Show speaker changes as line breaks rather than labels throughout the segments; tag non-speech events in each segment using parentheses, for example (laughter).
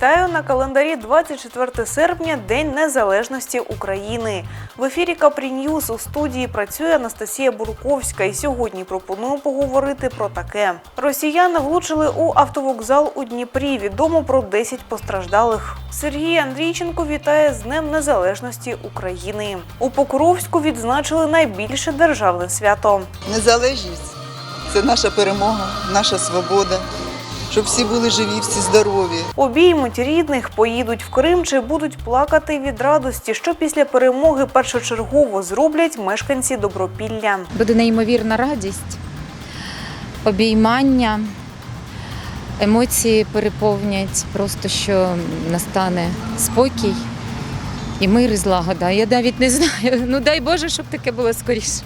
Вітаю на календарі 24 серпня, День Незалежності України. В ефірі Капрі Ньюз у студії працює Анастасія Бурковська. І сьогодні пропоную поговорити про таке: Росіяни влучили у автовокзал у Дніпрі. Відомо про 10 постраждалих. Сергій Андрійченко вітає з Днем Незалежності України. У Покровську відзначили найбільше державне свято.
Незалежність це наша перемога, наша свобода. Щоб всі були живі, всі здорові.
Обіймуть рідних, поїдуть в Крим чи будуть плакати від радості, що після перемоги першочергово зроблять мешканці Добропілля.
Буде неймовірна радість, обіймання, емоції переповнять, просто що настане спокій і мир і злагода. Я навіть не знаю. Ну дай Боже, щоб таке було скоріше.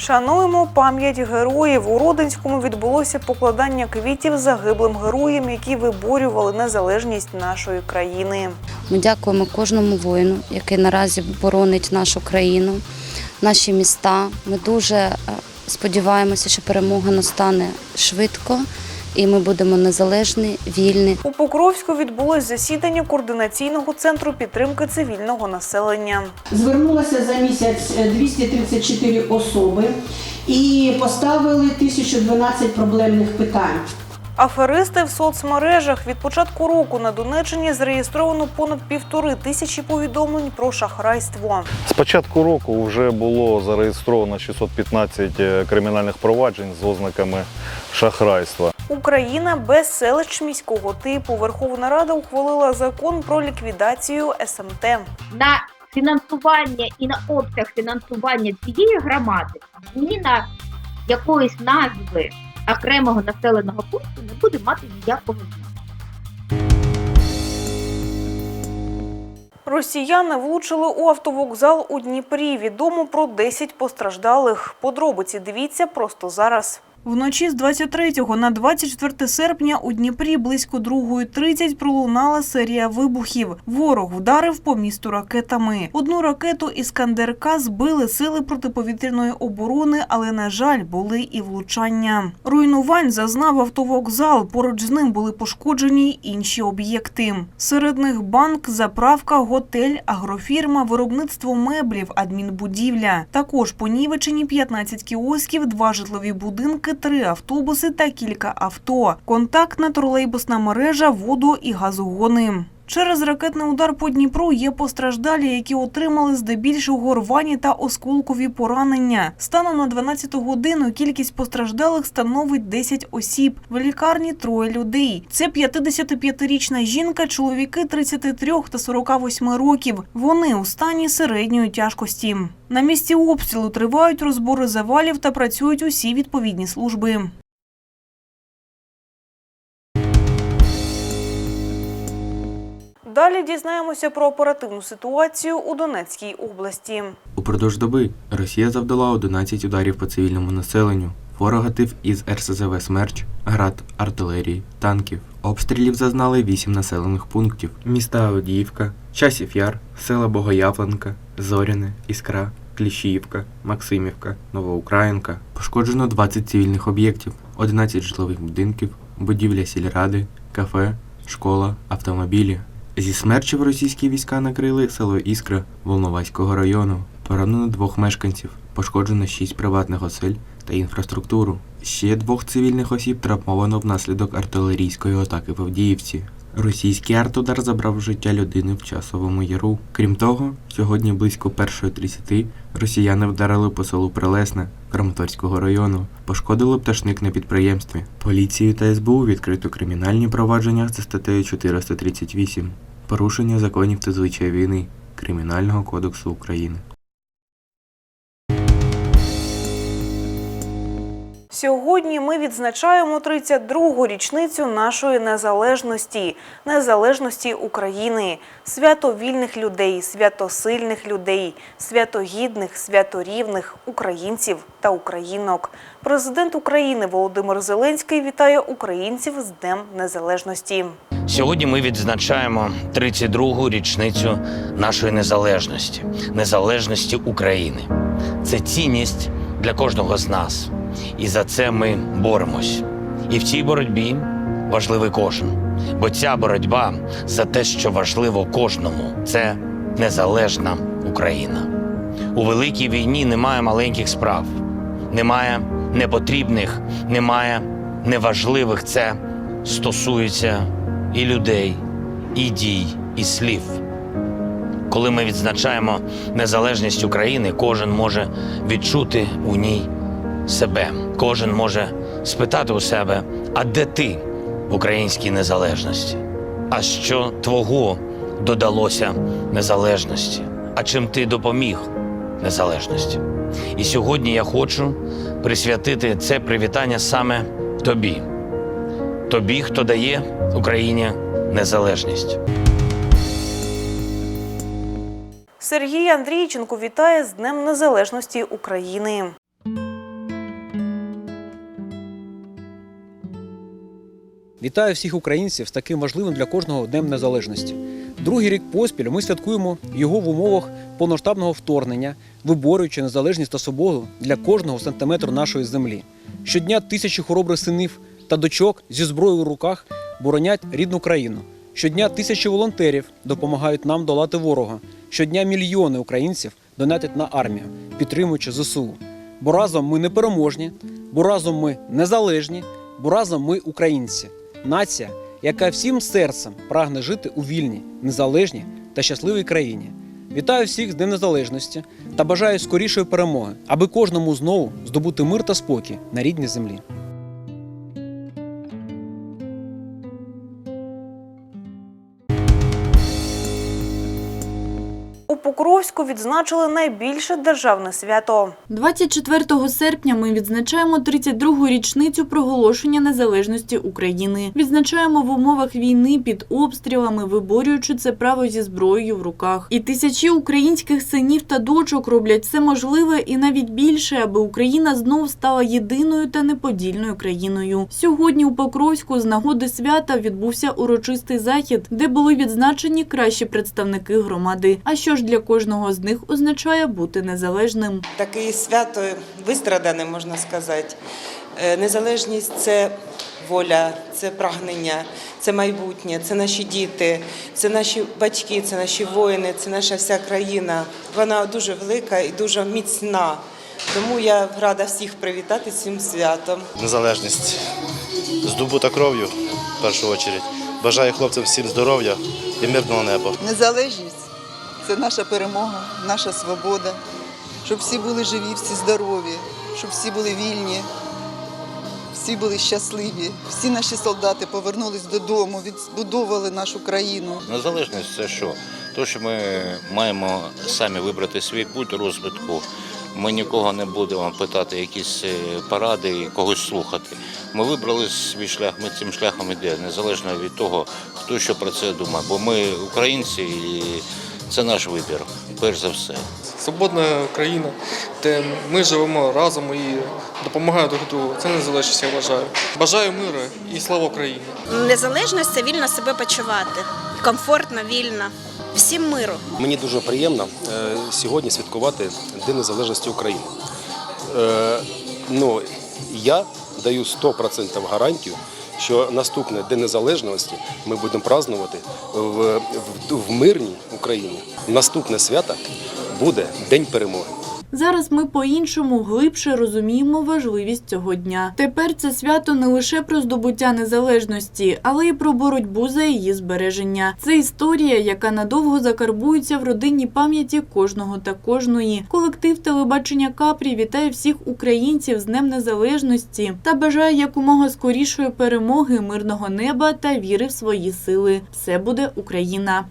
Шануємо пам'ять героїв. У Родинському відбулося покладання квітів загиблим героям, які виборювали незалежність нашої країни.
Ми дякуємо кожному воїну, який наразі боронить нашу країну, наші міста. Ми дуже е, сподіваємося, що перемога настане швидко, і ми будемо незалежні, вільні.
У Покровську відбулось засідання координаційного центру підтримки цивільного населення.
Звернулося за місяць е, 234 особи і поставили 1012 проблемних питань.
Аферисти в соцмережах від початку року на Донеччині зареєстровано понад півтори тисячі повідомлень про шахрайство.
З початку року вже було зареєстровано 615 кримінальних проваджень з ознаками шахрайства.
Україна без селищ міського типу. Верховна Рада ухвалила закон про ліквідацію СМТ.
на фінансування і на обсяг фінансування цієї громади зміна якоїсь назви окремого населеного пункту не буде мати ніякого значення.
Росіяни влучили у автовокзал у Дніпрі. Відомо про 10 постраждалих. Подробиці дивіться просто зараз. Вночі з 23 на 24 серпня у Дніпрі близько 2.30 пролунала серія вибухів. Ворог вдарив по місту ракетами. Одну ракету «Іскандер-К» збили сили протиповітряної оборони, але, на жаль, були і влучання. Руйнувань зазнав автовокзал. Поруч з ним були пошкоджені інші об'єкти. Серед них банк, заправка, готель, агрофірма, виробництво меблів, адмінбудівля. Також понівечені 15 кіосків, два житлові будинки, три автобуси та кілька авто. Контактна тролейбусна мережа, воду і газогони. Через ракетний удар по Дніпру є постраждалі, які отримали здебільшого рвані та осколкові поранення. Станом на 12 годину кількість постраждалих становить 10 осіб. В лікарні троє людей. Це 55-річна жінка, чоловіки 33 та 48 років. Вони у стані середньої тяжкості. На місці обстрілу тривають розбори завалів та працюють усі відповідні служби. Далі дізнаємося про оперативну ситуацію у Донецькій області.
Упродовж доби Росія завдала 11 ударів по цивільному населенню. Ворог гатив із РСЗВ «Смерч», град, артилерії, танків. Обстрілів зазнали 8 населених пунктів: міста Авдіївка, Часів Яр, села Богоявленка, Зоряне, Іскра, Кліщіївка, Максимівка, Новоукраїнка. Пошкоджено 20 цивільних об'єктів, 11 житлових будинків, будівля сільради, кафе, школа, автомобілі. Зі смерчів російські війська накрили село Іскра Волноваського району. Поранено двох мешканців, пошкоджено шість приватних осель та інфраструктуру. Ще двох цивільних осіб травмовано внаслідок артилерійської атаки в Авдіївці. Російський артудар забрав життя людини в часовому яру. Крім того, сьогодні близько 1.30 росіяни вдарили по селу Прилесне Краматорського району, пошкодило пташник на підприємстві. Поліцією та СБУ відкрито кримінальні провадження за статтею 438 порушення законів та звичай війни Кримінального кодексу України.
Сьогодні ми відзначаємо 32-гу річницю нашої незалежності, незалежності України, свято вільних людей, свято сильних людей, свято гідних, свято рівних українців та українок. Президент України Володимир Зеленський вітає українців з Днем Незалежності.
Сьогодні ми відзначаємо 32-гу річницю нашої незалежності, незалежності України. Це цінність для кожного з нас. І за це ми боремось. І в цій боротьбі важливий кожен. Бо ця боротьба за те, що важливо кожному, це незалежна Україна. У великій війні немає маленьких справ, немає непотрібних, немає неважливих. Це стосується і людей, і дій, і слів. Коли ми відзначаємо незалежність України, кожен може відчути у ній себе. Кожен може спитати у себе, а де ти в українській незалежності? А що твого додалося незалежності? А чим ти допоміг незалежності? І сьогодні я хочу присвятити це привітання саме тобі, тобі, хто дає Україні незалежність.
Сергій Андрійченко вітає з Днем Незалежності України.
Вітаю всіх українців з таким важливим для кожного Днем Незалежності. Другий рік поспіль ми святкуємо його в умовах повноштабного вторгнення, виборюючи незалежність та свободу для кожного сантиметру нашої землі. Щодня тисячі хоробрих синів та дочок зі зброєю в руках боронять рідну країну. Щодня тисячі волонтерів допомагають нам долати ворога. Щодня мільйони українців донатять на армію, підтримуючи ЗСУ. Бо разом ми непереможні, бо разом ми незалежні, бо разом ми українці. Нація, яка всім серцем прагне жити у вільній, незалежній та щасливій країні. Вітаю всіх з Днем Незалежності та бажаю скорішої перемоги, аби кожному знову здобути мир та спокій на рідній землі.
Покровську відзначили найбільше державне свято.
24 серпня ми відзначаємо 32-гу річницю проголошення незалежності України. Відзначаємо в умовах війни під обстрілами, виборюючи це право зі зброєю в руках. І тисячі українських синів та дочок роблять все можливе і навіть більше, аби Україна знов стала єдиною та неподільною країною. Сьогодні у Покровську з нагоди свята відбувся урочистий захід, де були відзначені кращі представники громади. А що ж для кожного з них означає бути незалежним?
Таке свято вистрадане, можна сказати. Е, Незалежність це воля, це прагнення, це майбутнє, це наші діти, це наші батьки, це наші воїни, це наша вся країна. Вона дуже велика і дуже міцна. Тому я рада всіх привітати цим святом.
Незалежність здобута кров'ю в першу чергу. Бажаю хлопцям всім здоров'я і мирного неба.
Незалежність це наша перемога, наша свобода. Щоб всі були живі, всі здорові, щоб всі були вільні, всі були щасливі. Всі наші солдати повернулись додому, відбудовували нашу країну.
Незалежність це що? То, що ми маємо самі вибрати свій путь розвитку. Ми нікого не будемо питати якісь е, поради і когось слухати. Ми вибрали свій шлях, ми цим шляхом йдемо, незалежно від того, хто що про це думає. Бо ми українці і це наш вибір, перш за все.
Свободна країна, де ми живемо разом і допомагаємо друг другу. Це незалежність, я вважаю. Бажаю миру і слава Україні.
Незалежність це вільно себе почувати, комфортно, вільно. Всім миру.
Мені дуже приємно е, сьогодні святкувати День Незалежності України. Е, ну, я даю 100% гарантію, що наступне День Незалежності ми будемо празднувати в, в, в мирній Україні. Наступне свято буде День перемоги.
Зараз ми по-іншому глибше розуміємо важливість цього дня. Тепер це свято не лише про здобуття незалежності, але й про боротьбу за її збереження. Це історія, яка надовго закарбується в родинній пам'яті кожного та кожної. Колектив телебачення Капрі вітає всіх українців з Днем Незалежності та бажає якомога скорішої перемоги, мирного неба та віри в свої сили. Все буде Україна.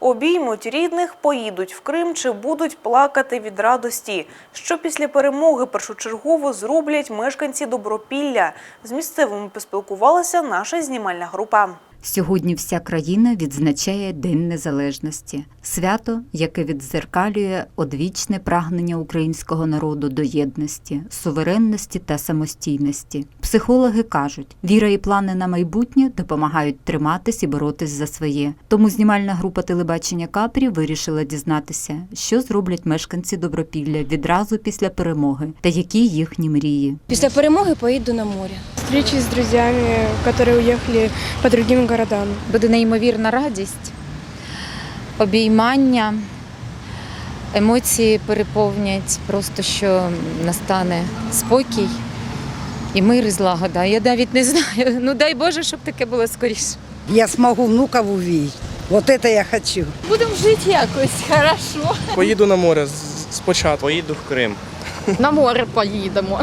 Обіймуть рідних, поїдуть в Крим чи будуть плакати від радості. Що після перемоги першочергово зроблять мешканці Добропілля. З місцевими поспілкувалася наша знімальна група.
Сьогодні вся країна відзначає День Незалежності, свято, яке віддзеркалює одвічне прагнення українського народу до єдності, суверенності та самостійності. Психологи кажуть, віра і плани на майбутнє допомагають триматись і боротись за своє. Тому знімальна група телебачення Капрі вирішила дізнатися, що зроблять мешканці Добропілля відразу після перемоги та які їхні мрії.
Після перемоги поїду на море. Встречи с друзьями, которые уехали по другим городам.
Буде неймовірна радість, обіймання, емоції переповнять, просто що настане спокій і мир і злагода. Я навіть не знаю. Ну дай Боже, щоб таке було скоріше.
Я смогу внуков увидеть. Вот это я хочу.
Будемо жити якось хорошо.
Поїду на море спочатку.
Поїду в Крим.
На море поїдемо.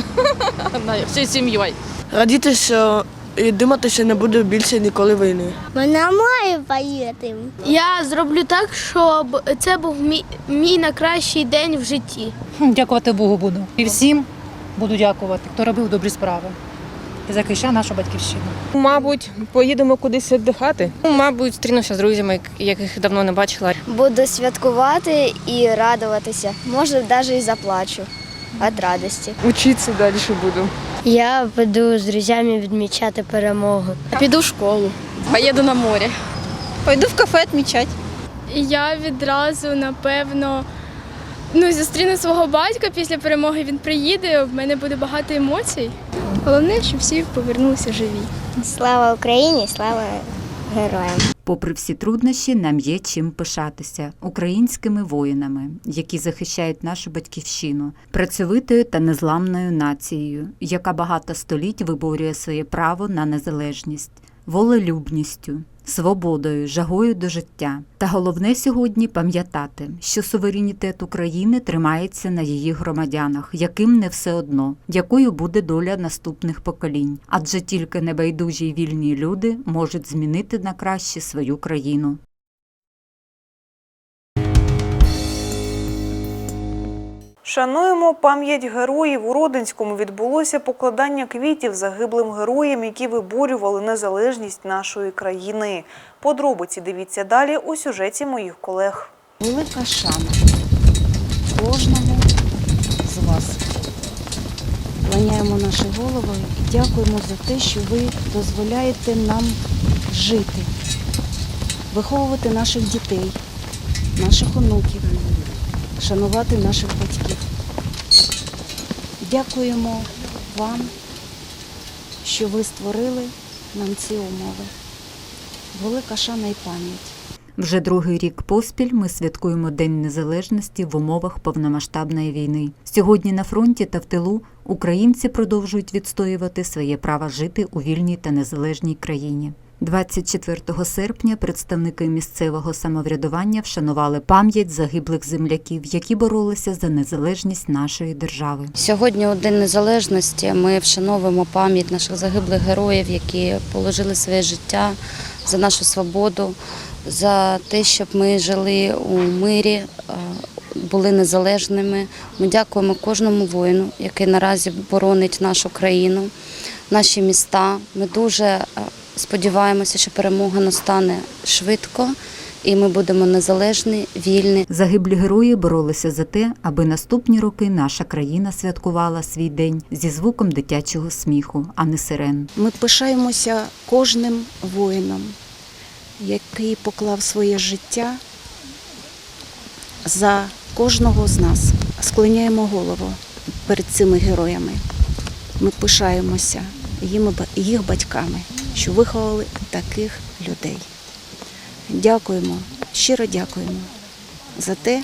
(laughs) Всією сім'єю.
Радіти, що і думати, не буде більше ніколи війни.
Ми на море поїдемо. Я зроблю так, щоб це був мій, мій найкращий день в житті.
Дякувати Богу буду. І всім буду дякувати, хто робив добрі справи і захищав нашу батьківщину.
Мабуть, поїдемо кудись віддихати. Мабуть, зустрінуся з друзями, яких давно не бачила.
Буду святкувати і радуватися. Може, навіть і заплачу від радості.
Учитися далі буду.
Я буду з друзями відмічати перемогу.
Піду в школу. Поїду на море.
Пойду в кафе відмічати.
Я відразу, напевно, ну, зустріну свого батька після перемоги. Він приїде, в мене буде багато емоцій. Головне, щоб всі повернулися живі. Слава Україні, слава героям!
Попри всі труднощі, нам є чим пишатися українськими воїнами, які захищають нашу батьківщину, працьовитою та незламною нацією, яка багато століть виборює своє право на незалежність, волелюбністю, свободою, жагою до життя. Та головне сьогодні пам'ятати, що суверенітет України тримається на її громадянах, яким не все одно, якою буде доля наступних поколінь, адже тільки небайдужі й вільні люди можуть змінити на краще свою країну.
Шануємо пам'ять героїв. У Родинському відбулося покладання квітів загиблим героям, які виборювали незалежність нашої країни. Подробиці дивіться далі у сюжеті моїх колег.
Велика шана кожному з вас. Кланяємо наші голови і дякуємо за те, що ви дозволяєте нам жити, виховувати наших дітей, наших онуків, шанувати наших батьків. Дякуємо вам, що ви створили нам ці умови. Велика шана і пам'ять.
Вже другий рік поспіль ми святкуємо День Незалежності в умовах повномасштабної війни. Сьогодні на фронті та в тилу українці продовжують відстоювати своє право жити у вільній та незалежній країні. 24 серпня представники місцевого самоврядування вшанували пам'ять загиблих земляків, які боролися за незалежність нашої держави.
Сьогодні у День Незалежності ми вшановуємо пам'ять наших загиблих героїв, які положили своє життя за нашу свободу, за те, щоб ми жили у мирі, е, були незалежними. Ми дякуємо кожному воїну, який наразі боронить нашу країну, наші міста. Ми дуже е, сподіваємося, що перемога настане швидко. І ми будемо незалежні, вільні.
Загиблі герої боролися за те, аби наступні роки наша країна святкувала свій день зі звуком дитячого сміху, а не сирен.
Ми пишаємося кожним воїном, який поклав своє життя за кожного з нас. Склоняємо голову перед цими героями. Ми пишаємося їх батьками, що виховали таких людей. Дякуємо, щиро дякуємо за те,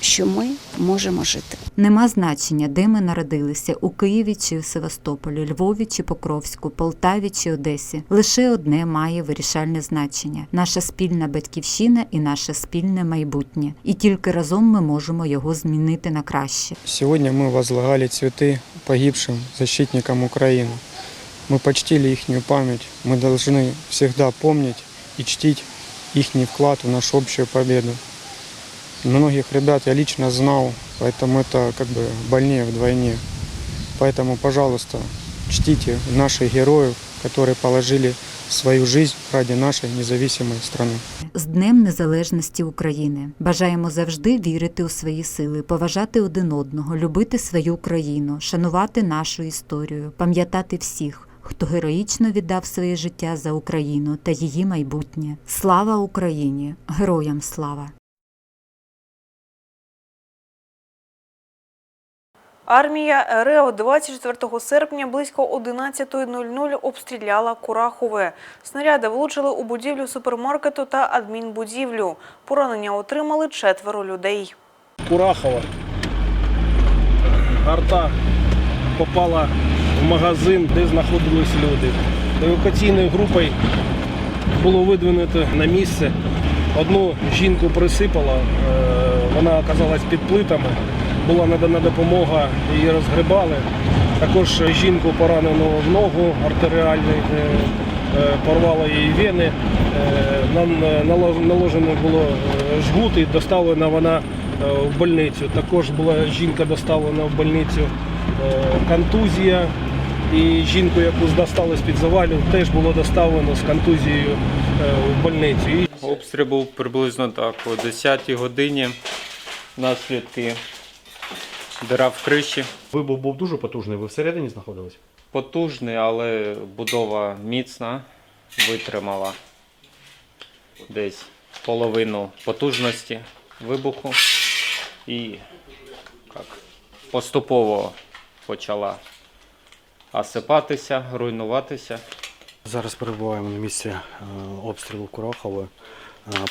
що ми можемо жити.
Нема значення, де ми народилися у Києві чи Севастополі, Львові чи Покровську, Полтаві чи Одесі. Лише одне має вирішальне значення наша спільна батьківщина і наше спільне майбутнє. І тільки разом ми можемо його змінити на краще.
Сегодня мы возлагали цветы погибшим защитникам Украины. Мы почтили их память. Мы должны всегда помнить и чтить их вклад в нашу общую победу. Многих ребят я лично знал, поэтому это как бы больнее вдвойне. Поэтому, пожалуйста, чтите наших героев, которые положили свою жизнь ради нашей независимой страны.
З Днем Незалежності України бажаємо завжди вірити у свої сили, поважати один одного, любити свою країну, шанувати нашу історію, пам'ятати всіх, хто героїчно віддав своє життя за Україну та її майбутнє. Слава Україні! Героям слава!
Армія РФ 24 серпня близько 11.00 обстріляла Курахове. Снаряди влучили у будівлю супермаркету та адмінбудівлю. Поранення отримали четверо людей.
Курахова. Арта попала в магазин, де знаходились люди. Евакуаційною групою було видвинуто на місце. Одну жінку присипало, е, вона оказалась під плитами. Була надана допомога, її розгребали. Також жінку поранено в ногу артеріальний, е, е, порвало її вени. Нам наложено було жгут і доставлена вона в больницю. Також була жінка доставлена в больницю контузія. І жінку, яку достали з-під завалів, теж було доставлено з контузією е, в больницю.
Обстріл був приблизно так, о 10-й годині. Наслідки дира в криші.
Вибух був дуже потужний. Ви всередині знаходились?
Потужний, але будова міцна, витримала десь половину потужності вибуху і як, поступово почала осипатися, руйнуватися.
Зараз перебуваємо на місці е, обстрілу Курахове, е,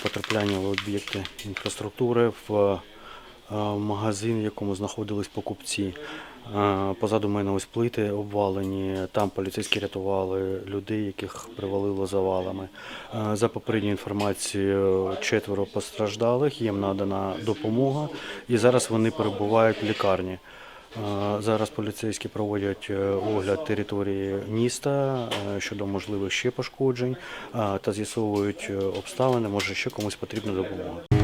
потрапляння в об'єкти інфраструктури, в е, магазин, в якому знаходились покупці. Позаду мене ось плити обвалені. Там поліцейські рятували людей, яких привалило завалами. За попередньою інформацією, четверо постраждалих, їм надана допомога, і зараз вони перебувають в лікарні. Зараз поліцейські проводять е, огляд території міста е, щодо можливих ще пошкоджень та з'ясовують е, обставини, може ще комусь потрібна допомога.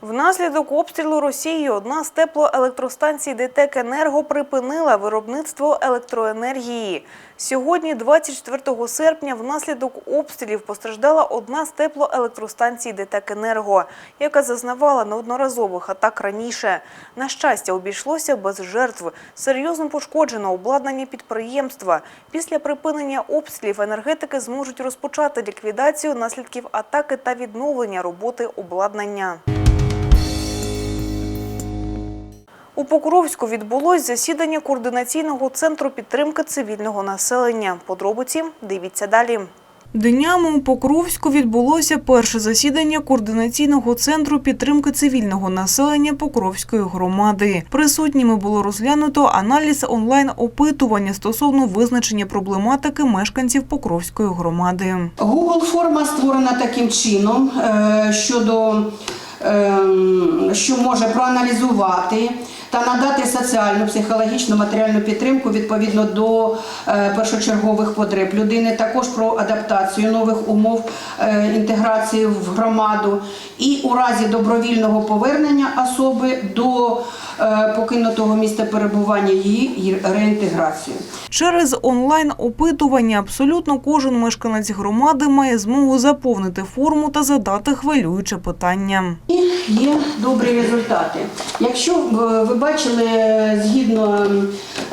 Внаслідок обстрілу Росії одна з теплоелектростанцій ДТЕК Енерго припинила виробництво електроенергії. Сьогодні, 24 серпня, внаслідок обстрілів постраждала одна з теплоелектростанцій ДТЕК Енерго, яка зазнавала неодноразових атак раніше. На щастя, обійшлося без жертв. Серйозно пошкоджено обладнання підприємства. Після припинення обстрілів енергетики зможуть розпочати ліквідацію наслідків атаки та відновлення роботи обладнання. У Покровську відбулось засідання координаційного центру підтримки цивільного населення. Подробиці дивіться далі. Днями у Покровську відбулося перше засідання координаційного центру підтримки цивільного населення Покровської громади. Присутніми було розглянуто аналіз онлайн-опитування стосовно визначення проблематики мешканців Покровської громади.
Google форма створена таким чином е, щодо ем, що може проаналізувати та надати соціальну, психологічну, матеріальну підтримку відповідно до е, першочергових потреб. Людини, також про адаптацію нових умов е, інтеграції в громаду. І у разі добровільного повернення особи до покинутого місця перебування її реінтеграцію.
Через онлайн-опитування абсолютно кожен мешканець громади має змогу заповнити форму та задати хвилююче питання.
І є добрі результати. Якщо е, ви бачили е, згідно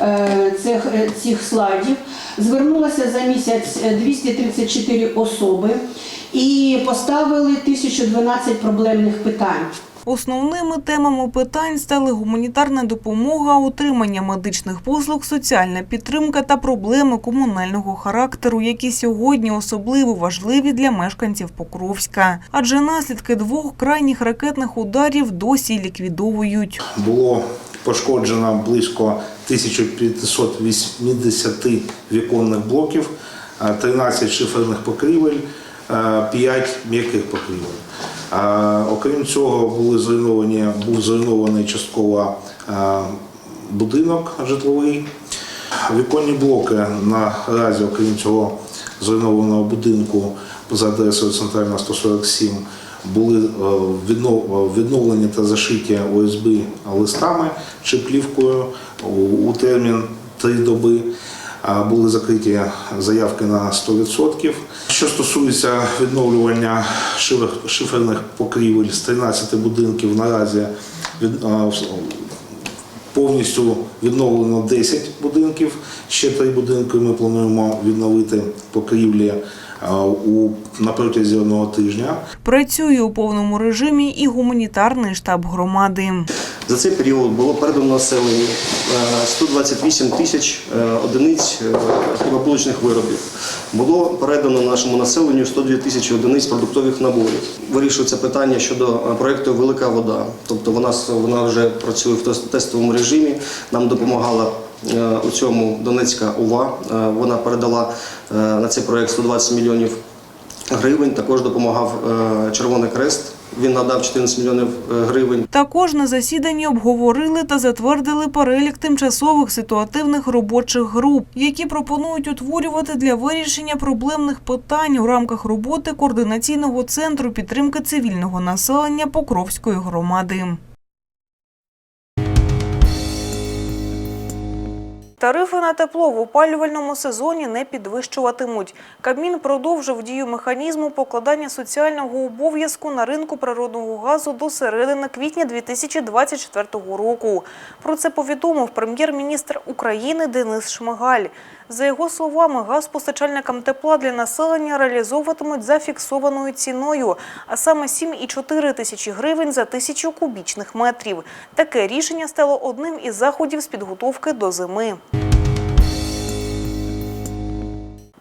е, цих, е, цих слайдів, звернулося за місяць е, 234 особи і поставили 1012 проблемних питань.
Основними темами питань стали гуманітарна допомога, отримання медичних послуг, соціальна підтримка та проблеми комунального характеру, які сьогодні особливо важливі для мешканців Покровська. Адже наслідки двох крайніх ракетних ударів досі ліквідовують.
Було пошкоджено близько 1580 віконних блоків, е, 13 шиферних покрівель, 5 м'яких покрівель. Окрім цього, були зруйновані, був зруйнований частково будинок житловий. Віконні блоки наразі, окрім цього зруйнованого будинку за адресою Центральна 147, були е, віднов- відновлені та зашиті ОСБ листами чи плівкою у термін три доби. Були закриті заявки на 100%. Що стосується відновлювання шифер- шиферних покрівель з 13 будинків наразі від, повністю відновлено 10 будинків. Ще три будинки ми плануємо відновити покрівлі у на протязі одного тижня.
Працює у повному режимі і гуманітарний штаб громади.
За цей період було передано населенню е, 128 тисяч е, одиниць е, хлібобулочних виробів. Було передано нашому населенню 102 тисячі одиниць продуктових наборів. Вирішується питання щодо е, проекту Велика вода. Тобто вона, вона вже працює в тес- тестовому режимі. Нам допомагала е, у цьому Донецька ОВА. Е, Вона передала е, на цей проект 120 мільйонів гривень. Також допомагав е, Червоний Крест. Він надав 14 мільйонів е, гривень.
Також на засіданні обговорили та затвердили перелік тимчасових ситуативних робочих груп, які пропонують утворювати для вирішення проблемних питань у рамках роботи координаційного центру підтримки цивільного населення Покровської громади. Тарифи на тепло в опалювальному сезоні не підвищуватимуть. Кабмін продовжив дію механізму покладання соціального обов'язку на ринку природного газу до середини квітня 2024 року. Про це повідомив прем'єр-міністр України Денис Шмигаль. За його словами, газ постачальникам тепла для населення реалізовуватимуть за фіксованою ціною, а саме 7,4 тисячі гривень за тисячу кубічних метрів. Таке рішення стало одним із заходів з підготовки до зими.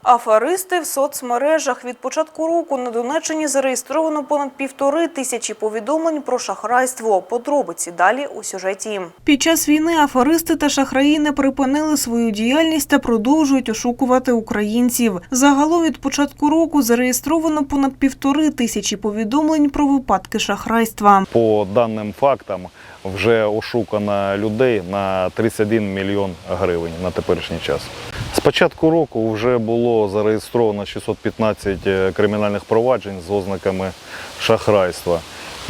Аферисти в соцмережах від початку року на Донеччині зареєстровано понад півтори тисячі повідомлень про шахрайство. Подробиці далі у сюжеті. Під час війни аферисти та шахраї не припинили свою діяльність та продовжують ошукувати українців. Загалом від початку року зареєстровано понад півтори тисячі повідомлень про випадки шахрайства.
По даним фактам вже ошукано людей на 31 мільйон гривень на теперішній час. З початку року вже було зареєстровано 615 кримінальних проваджень з ознаками шахрайства.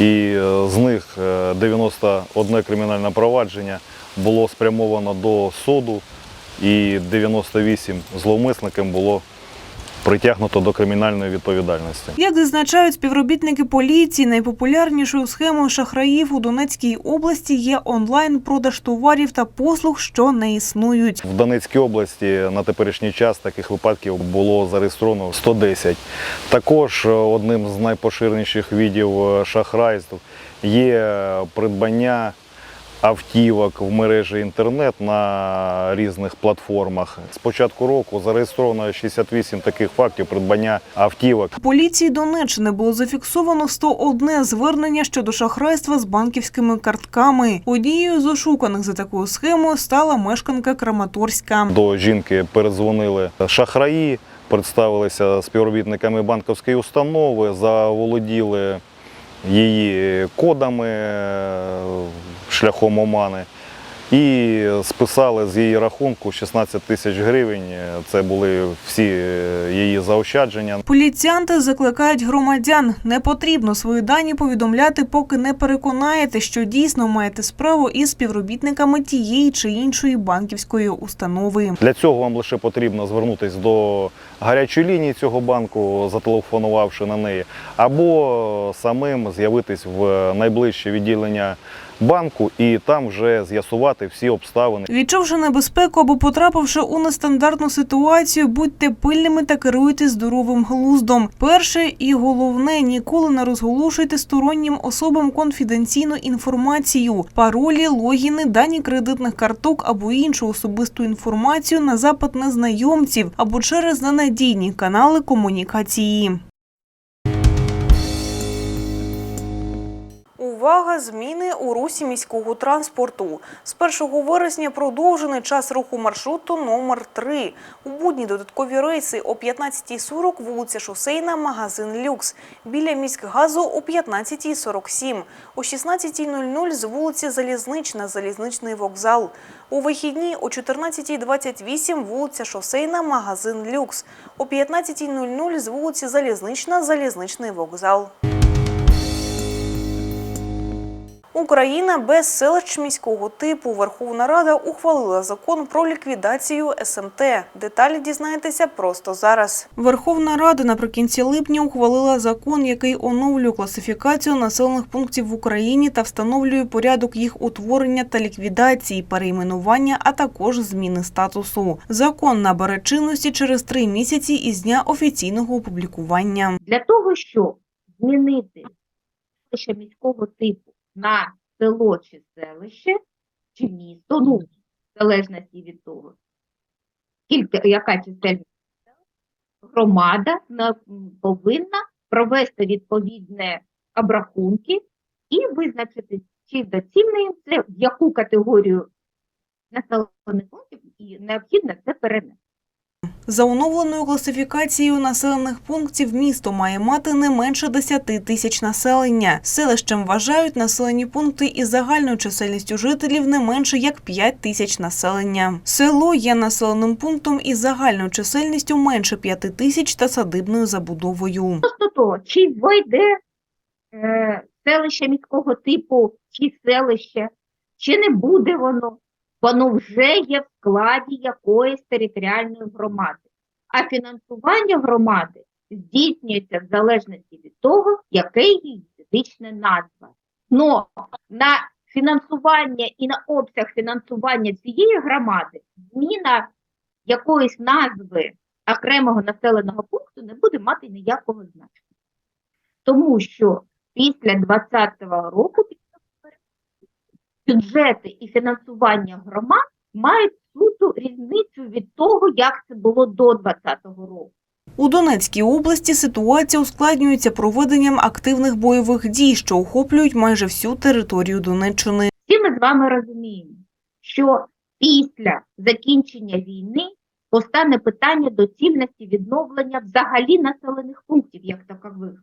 І е, з них е, 91 кримінальне провадження було спрямовано до суду, і 98 зловмисників було притягнуто до кримінальної відповідальності.
Як зазначають співробітники поліції, найпопулярнішою схемою шахраїв у Донецькій області є онлайн-продаж товарів та послуг, що не існують.
В Донецькій області на теперішній час таких випадків було зареєстровано 110. Також е, одним з найпоширеніших видів е, шахрайств є придбання автівок в мережі інтернет на різних платформах. З початку року зареєстровано 68 таких фактів придбання автівок.
Поліції Донеччини було зафіксовано 101 звернення щодо шахрайства з банківськими картками. Однією з ошуканих за такою схемою стала мешканка Краматорська.
До жінки передзвонили шахраї, представилися співробітниками банківської установи, заволоділи її кодами шляхом омани і списали з її рахунку 16 тисяч гривень. Це були всі е, її заощадження.
Поліціянти закликають громадян. Не потрібно свої дані повідомляти, поки не переконаєте, що дійсно маєте справу із співробітниками тієї чи іншої банківської установи.
Для цього вам лише потрібно звернутися до гарячої лінії цього банку, зателефонувавши на неї, або самим з'явитись в найближче відділення банку і там вже з'ясувати всі обставини.
Відчувши небезпеку або потрапивши у нестандартну ситуацію, будьте пильними та керуйте здоровим глуздом. Перше і головне ніколи не розголошуйте стороннім особам конфіденційну інформацію, паролі, логіни, дані кредитних карток або іншу особисту інформацію на запит незнайомців або через ненадійні канали комунікації. Увага! Зміни у русі міського транспорту. З 1 вересня продовжений час руху маршруту номер 3 У будні додаткові рейси о 15.40 вулиця Шосейна, магазин Люкс. Біля міськгазу о 15.47. О 16.00 з вулиці Залізнична, залізничний вокзал. У вихідні о 14.28 вулиця Шосейна, магазин Люкс. О 15.00 з вулиці Залізнична, залізничний вокзал. Україна без селищ міського типу. Верховна Рада ухвалила закон про ліквідацію СМТ. Деталі дізнаєтеся просто зараз. Верховна Рада наприкінці липня ухвалила закон, який оновлює класифікацію населених пунктів в Україні та встановлює порядок їх утворення та ліквідації, перейменування, а також зміни статусу. Закон набере чинності через три місяці із дня офіційного опублікування.
Для того, щоб змінити селище міського типу на село чи селище, чи місто, ну, в залежності від того, скільки, яка чисельність громада на- повинна провести відповідні обрахунки і визначити, чи доцільно це, в яку категорію населених пунктів і необхідно це перенести.
За оновленою класифікацією населених пунктів місто має мати не менше 10 тисяч населення. Селищем вважають населені пункти із загальною чисельністю жителів не менше як 5 тисяч населення. Село є населеним пунктом із загальною чисельністю менше 5 тисяч та садибною забудовою.
Просто то, чи вийде е, селище міського типу, чи селище, чи не буде воно, воно вже є в складі якоїсь територіальної громади. А фінансування громади здійснюється в залежності від того, яке її юридична назва. Но на фінансування і на обсяг фінансування цієї громади зміна якоїсь назви окремого населеного пункту не буде мати ніякого значення. Тому що після 2020 року бюджети і фінансування громад мають суто різницю від того, як це було до 2020 року.
У Донецькій області ситуація ускладнюється проведенням активних бойових дій, що охоплюють майже всю територію Донеччини.
Всі ми з вами розуміємо, що після закінчення війни постане питання доцільності відновлення взагалі населених пунктів, як такових.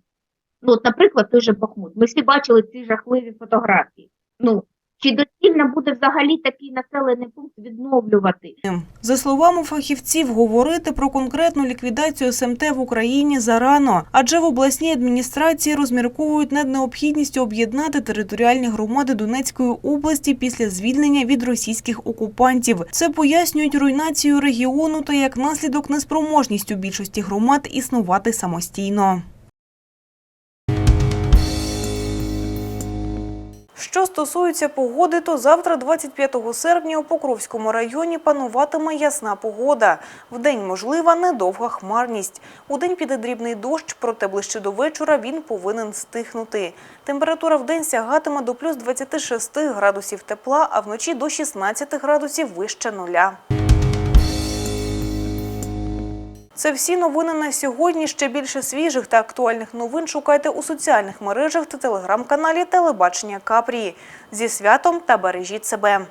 Ну, от, наприклад, той же Бахмут. Ми всі бачили ці жахливі фотографії. Ну, чи доцільно буде взагалі такий населений пункт відновлювати?
За словами фахівців, говорити про конкретну ліквідацію СМТ в Україні зарано, адже в обласній адміністрації розмірковують над необхідністю об'єднати територіальні громади Донецької області після звільнення від російських окупантів. Це пояснюють руйнацію регіону та як наслідок неспроможністю більшості громад існувати самостійно. Що стосується погоди, то завтра, 25 серпня, у Покровському районі пануватиме ясна погода. Вдень можлива недовга хмарність. Удень піде дрібний дощ, проте ближче до вечора він повинен стихнути. Температура вдень сягатиме до плюс 26 градусів тепла, а вночі до 16 градусів вище нуля. Це всі новини на сьогодні. Ще більше свіжих та актуальних новин шукайте у соціальних мережах та телеграм-каналі Телебачення Капрії. Зі святом та бережіть себе.